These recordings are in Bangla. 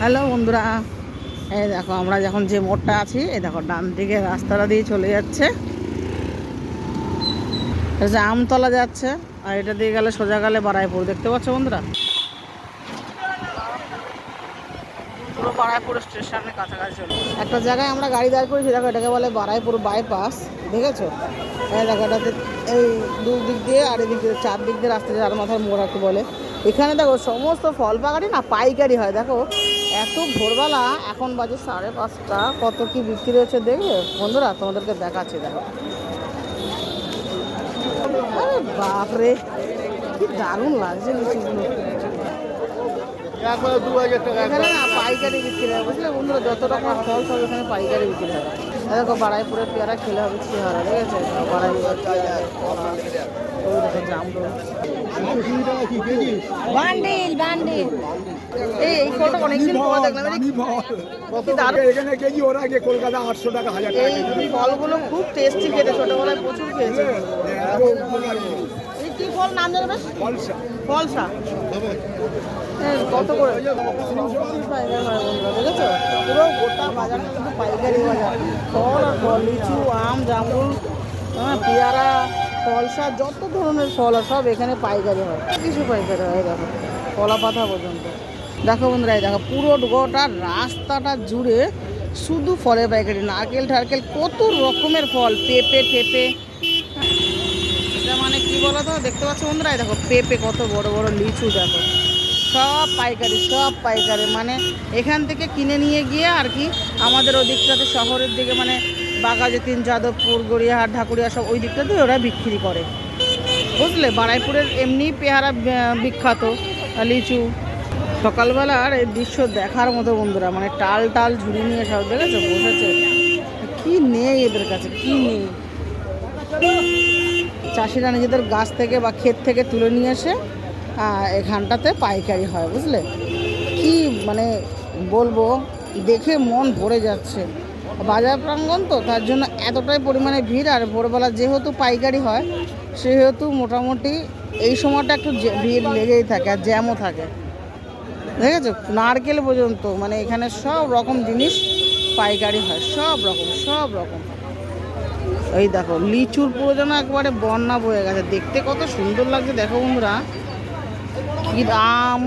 হ্যালো বন্ধুরা, এই দেখো আমরা যখন যে মোড়টা আছি, এই দেখো ডান দিকে রাস্তাটা দিয়ে চলে যাচ্ছে। আমতলা যাচ্ছে, আর এটা দিয়ে গেলে সোজা গেলে বারাইপুর। দেখতে পাচ্ছ বন্ধুরা? পুরো বারাইপুর একটা জায়গায় আমরা গাড়ি দাঁড় করেছি, দেখো এটাকে বলে বারাইপুর বাইপাস, দেখেছ? এই এটাতে এই দুদিক দিয়ে আর এদিক দিয়ে চার দিক দিয়ে রাস্তা চার মাথার মোড় বলে। এখানে দেখো সমস্ত ফল বাগানই না পাইকারি হয়। দেখো এত ভোরবেলা এখন বাজে সাড়ে পাঁচটা। কত কি বিক্রি হচ্ছে দেখবে? বন্ধুরা তোমাদেরকে দেখাচ্ছি দেখো। আরে বাপরে কি দারুণ লাগছে লিচুগুলো এখানে না পাইকারি বিক্রি হয় বুঝলে বন্ধুরা? যত রকমের ফল সব এখানে পাইকারি বিক্রি হয়। দেখো বাড়াইপুরের পেয়ারা খেলে হবে চেহারা ঠিক আছে? বাড়াইপুরের পেয়ারা বান্ডিল বান্ডিল এই অনেকদিন পর দেখলাম এখানে কেজি ওরা আগে কলকাতা আটশো টাকা হাজার এই ফলগুলো খুব টেস্টি খেতে ছোটবেলায় প্রচুর খেয়েছে। কি ফল নাম ফলসা ফলসা কত করে? পাইকারি দেখেছ? পুরো গোটা বাজারটা কিন্তু পাইকারি বাজার। ফল আর ফল লিচু আম জামরুল হ্যাঁ পেয়ারা ফলসা যত ধরনের ফল সব এখানে পাইকারি হয়। কিছু পাইকারি হয়, দেখো কলা পাতা পর্যন্ত। দেখো বন্ধুরা দেখো, পুরো গোটা রাস্তাটা জুড়ে শুধু ফলের পাইকারি, নারকেল, ঠারকেল, কত রকমের ফল, পেঁপে পেঁপে এটা মানে কি বলো তো দেখতে পাচ্ছ বন্ধুরা দেখো, পেঁপে কত বড় বড় লিচু, দেখো। সব পাইকারি সব পাইকারি মানে এখান থেকে কিনে নিয়ে গিয়ে আর কি আমাদের ওদিকটাতে শহরের দিকে মানে বাঘাযতীন যাদবপুর, গড়িয়াহাট, ঢাকুরিয়া সব ওই দিকটাতে ওরা বিক্রি করে। বুঝলে? বারাইপুরের এমনি পেয়ারা বিখ্যাত, লিচু। সকালবেলার এই দৃশ্য দেখার মতো বন্ধুরা মানে টাল টাল ঝুড়ি নিয়ে সব দেখেছ? বসেছে। কি নেই এদের কাছে? কি নেই? চাষিরা নিজেদের গাছ থেকে বা ক্ষেত থেকে তুলে নিয়ে এসে এখানটাতে পাইকারি হয়, বুঝলে? কি মানে বলব? দেখে মন ভরে যাচ্ছে। বাজার প্রাঙ্গণ তো, তার জন্য এতটাই পরিমাণে ভিড়, আর ভোরবেলা যেহেতু পাইকারি হয়, সেহেতু মোটামুটি এই সময়টা একটু ভিড় লেগেই থাকে আর জ্যামও থাকে। দেখেছ? নারকেল পর্যন্ত মানে এখানে সব রকম জিনিস পাইকারি হয়, সব রকম সব রকম। এই দেখো, লিচুর পুরো যেন একবারে বন্যা বয়ে গেছে। দেখতে কত সুন্দর লাগছে, দেখো বন্ধুরা। কি আম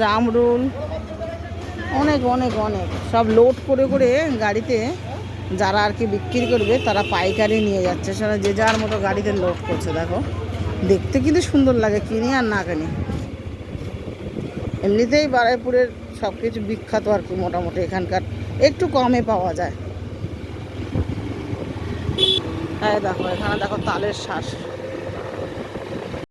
জামরুল। অনেক অনেক অনেক। সব লোড করে করে গাড়িতে যারা আর কি বিক্রি করবে, তারা পাইকারি নিয়ে যাচ্ছে। সেটা যে যার মতো গাড়িতে লোড করছে, দেখো। দেখতে কিন্তু সুন্দর লাগে, কিনি আর না কিনি। এমনিতেই বারাইপুরের সব কিছু বিখ্যাত আর কি মোটামুটি এখানকার। একটু কমে পাওয়া যায়। হ্যাঁ দেখো, এখানে দেখো তালের শ্বাস।